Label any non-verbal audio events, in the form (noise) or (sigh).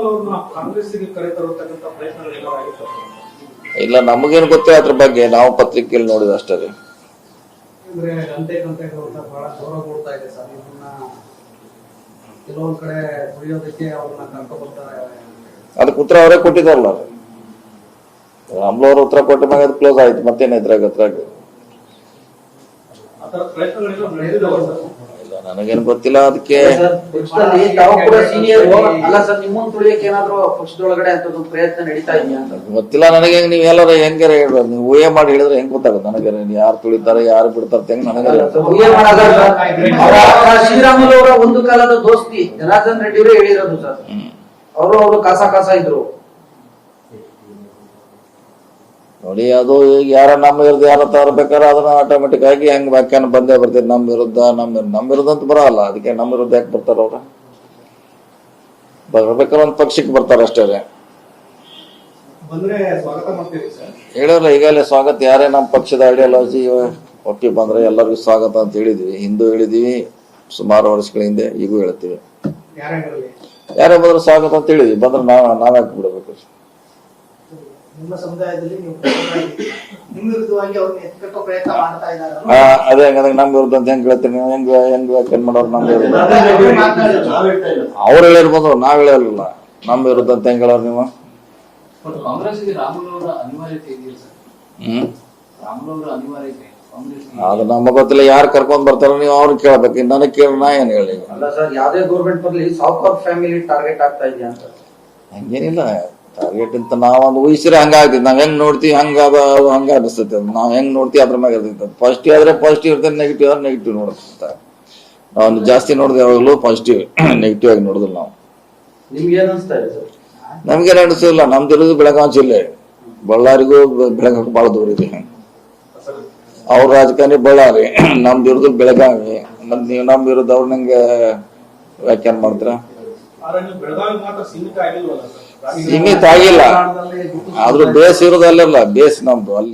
ಅವ್ರನ್ನ ಕಾಂಗ್ರೆಸ್ಸಿಗೆ ಆಗಿತ್ತು. ಇಲ್ಲ ನಮಗೇನು ಗೊತ್ತೇ ಅದ್ರ ಬಗ್ಗೆ ನಾವು ಪತ್ರಿಕೆಯಲ್ಲಿ ನೋಡಿದ ಅಷ್ಟೇ ರೀ. ಅಂದ್ರೆ ಗಂಟೆ ಗಂಟೆಗಳು ಅಂತ ಬಹಳ ಗೌರವ ಕೊಡ್ತಾ ಇದೆ ಸರ್. ಇದನ್ನ ಕೆಲವೊಂದ್ ಕಡೆ ದುಡಿಯೋದಕ್ಕೆ ಅವ್ರನ್ನ ಕರ್ಕೊ ಬರ್ತಾರೆ. ಅದಕ್ಕೆ ಉತ್ತರ ಅವರೇ ಕೊಟ್ಟಿದ್ದಾರಲ್ಲ ರಾಮ್ಲವ್ರ ಉತ್ತರ ಕೊಟ್ಟ ಮ್ಯಾಗ ಅದು ಕ್ಲೋಸ್ ಆಯ್ತು ಮತ್ತೇನ ಇದ್ರಾಗ ಹತ್ರ ಆ ಪ್ರಯತ್ನಗಳೆಲ್ಲ ನಡೆದಿದ್ದಾವೆ ಸರ್. ನನಗೇನು ಗೊತ್ತಿಲ್ಲ ಅದಕ್ಕೆ. ಸರ್, ಪಕ್ಷದಲ್ಲಿ ತಾವು ಕೂಡ ಸೀನಿಯರ್ ಅಲ್ಲ ಸರ್ ನಿಮ್ಮನ್ನ ತುಳಿಯಕ್ಕೆ ಏನಾದ್ರು ಪಕ್ಷದೊಳಗಡೆ ಅಂತದೊಂದು ಪ್ರಯತ್ನ ನಡೀತಾ ಇದೆಯಾ? ಅಂತ ಗೊತ್ತಿಲ್ಲ ನನಗೆ ನೀವು ಎಲ್ಲಾರ ಹೆಂಗಾರ ಹೇಳ್ಬೋದು? ನೀವು ಊಹೆ ಮಾಡಿ ಹೇಳಿದ್ರೆ ಹೆಂಗ್ ಗೊತ್ತಾಗುತ್ತೆ? ನನಗೆ ಯಾರು ತುಳಿತಾರೆ ಯಾರು ಬಿಡ್ತಾರೆ ಹೆಂಗ್ ನನಗೆ ಊಹೆ ಮಾಡಲ್ಲ ಶ್ರೀರಾಮುಲು ಅವರ ಒಂದು ಕಾಲದ ದೋಸ್ತಿ ಜನಾರ್ದನ್ ರೆಡ್ಡಿ ಹೇಳಿರೋದು ಸರ್. ಅವರು ಅವರು ಕಾಸ ಕಾಸ ಇದ್ರು. ನೋಡಿ ಅದು ಈಗ ಯಾರ ನಮ್ಮ ವಿರುದ್ಧ ಯಾರ ತರಬೇಕಾದ್ರೆ ಅದನ್ನ ಆಟೋಮೆಟಿಕ್ ಆಗಿ ಹೆಂಗ್ ವ್ಯಾಖ್ಯಾನ ಬಂದೇ ಬರ್ತೀರಿ ನಮ್ಮ ವಿರುದ್ಧ ನಮ್ಮ ನಮ್ಮ ವಿರುದ್ಧ ಅಂತ ಬರಲ್ಲ. ಅದಕ್ಕೆ ನಮ್ಮ ವಿರುದ್ಧ ಯಾಕೆ ಬರ್ತಾರ ಅವ್ರ? ಬರ್ಬೇಕಾದ್ರೆ ಒಂದ್ ಪಕ್ಷಕ್ಕೆ ಬರ್ತಾರ ಅಷ್ಟೇ ಹೇಳಿರಲ್ಲ ಈಗಲೇ ಸ್ವಾಗತ. ಯಾರೇ ನಮ್ಮ ಪಕ್ಷದ ಐಡಿಯಾಲಜಿ ಒಟ್ಟಿ ಬಂದ್ರೆ ಎಲ್ಲರಿಗೂ ಸ್ವಾಗತ ಅಂತ ಹೇಳಿದ್ವಿ. ಹಿಂದೂ ಹೇಳಿದೀವಿ ಸುಮಾರು ವರ್ಷಗಳ ಹಿಂದೆ ಈಗೂ ಹೇಳ್ತೀವಿ. ಯಾರೇ ಬಂದ್ರೆ ಸ್ವಾಗತ ಅಂತ ಹೇಳಿದ್ವಿ. ಬಂದ್ರೆ ನಾವ್ ನಾವ್ಯಾಕೆ ಬಿಡ್ಬೇಕು? ನಿಮ್ಮ ಸಮುದಾಯದಲ್ಲಿ ನೀವು ನಿಮ್ಮ ವಿರುದ್ಧವಾಗಿ ಅವ್ರನ್ನ ಎತ್ಕಟ್ಟೋ ಪ್ರಯತ್ನ ಮಾಡ್ತಾ ಇದ್ದಾರೆ? ಅದೇ ಹಂಗಂದ್ರೆ ನಮ್ಮ ವಿರುದ್ಧ ಅಂತ ಹೆಂಗ್ ಹೇಳ್ತೀರಿ ನೀವು ಹೆಂಗ್ ಹೆಂಗ್ ವ್ಯಾಖ್ಯಾನ ಮಾಡೋರು ನಮ್ಮ ವಿರುದ್ಧ ಅವ್ರು ಹೇಳಿರ್ಬೋದು ನಾವ್ ಹೇಳಿರಲಿಲ್ಲ ವಿರುದ್ಧ ಅಂತ ಹೆಂಗ್ ಹೇಳೋರು ನೀವು? ಹ್ಮ್. ಅದು ನಮ್ಮ ಗೊತ್ತಿಲ್ಲ ಯಾರು ಕರ್ಕೊಂಡ್ ಬರ್ತಾರ ನೀವು ಅವ್ರಿಗೆ ಕೇಳ್ಬೇಕು. ನನಗೆ ಕೇಳಿ ನಾ ಏನ್ ಹೇಳಿ ಅಲ್ಲ ಸರ್ ಯಾವ್ದೇ ಗೌರ್ಮೆಂಟ್ ಬರ್ಲಿ ಸಾಫ್ಟ್ವೇರ್ ಫ್ಯಾಮಿಲಿ ಟಾರ್ಗೆಟ್ ಆಗ್ತಾ ಇದೆಯಾ ಅಂತ. ಹಂಗೇನಿಲ್ಲ. ಟಾರ್ಗೆಟ್ ಅಂತ ನಾವೊಂದು ಊಹಿಸಿದ್ರೆ ಹಂಗಾಗ್ತೈತಿ ನಾವ್ ಹೆಂಗ್ ನೋಡ್ತೀವಿ ಹಂಗ ಅದು ಹಂಗ ಅನಿಸ್ತೈತಿ ನಾವ್ ಹೆಂಗ್ ನೋಡ್ತೀವಿ ಅದ್ರ ಮ್ಯಾಗ ಇರ್ತೈತಿ ಪಾಸಿಟಿವ್ ಆದ್ರೆ ಪಾಸಿಟಿವ್ ಇರ್ತದೆ ನೆಗೆಟಿವ್ ಆದ್ರೆ ನೆಗೆಟಿವ್ ನೋಡುತ್ತೆ ನಾವು ಜಾಸ್ತಿ ನೋಡಿದ್ರೆ ಯಾವಾಗಲೂ ಪಾಸಿಟಿವ್ ನೆಗೆಟಿವ್ ಆಗಿ ನೋಡುದಿಲ್ಲ ನಾವು. ನಿಮ್ಗೆ ಏನ್ ಅನ್ಸ್ತಾ ಇದೆ ಸರ್? ನಮ್ಗೇನು ಅನಿಸಿಲ್ಲ ನಮ್ದು ಇರೋದು ಬೆಳಗಾವಿ ಜಿಲ್ಲೆ. ಬಳ್ಳಾರಿಗೂ ಬೆಳಗಾವಿ ಬಹಳ ದೂರ ಇದೆ. ಅವ್ರ ರಾಜಕಾರಣಿ ಬಳ್ಳಾರಿ. (clears throat) ನಮ್ದು ಇರೋದು ಬೆಳಗಾವಿ. ಮತ್ ನೀವು ನಮ್ ಇರೋದು ಅವ್ರ ನಂಗೆ ವ್ಯಾಖ್ಯಾನ ಮಾಡ್ತೀರಾ? ಸೀಮಿತ ಆಗಿಲ್ಲ. ಆದ್ರೂ ಬೇಸ್ ಇರೋದಲ್ಲ ಅಲ್ಲೆಲ್ಲ ಬೇಸ್ ನಮ್ದು ಅಲ್ಲಿ.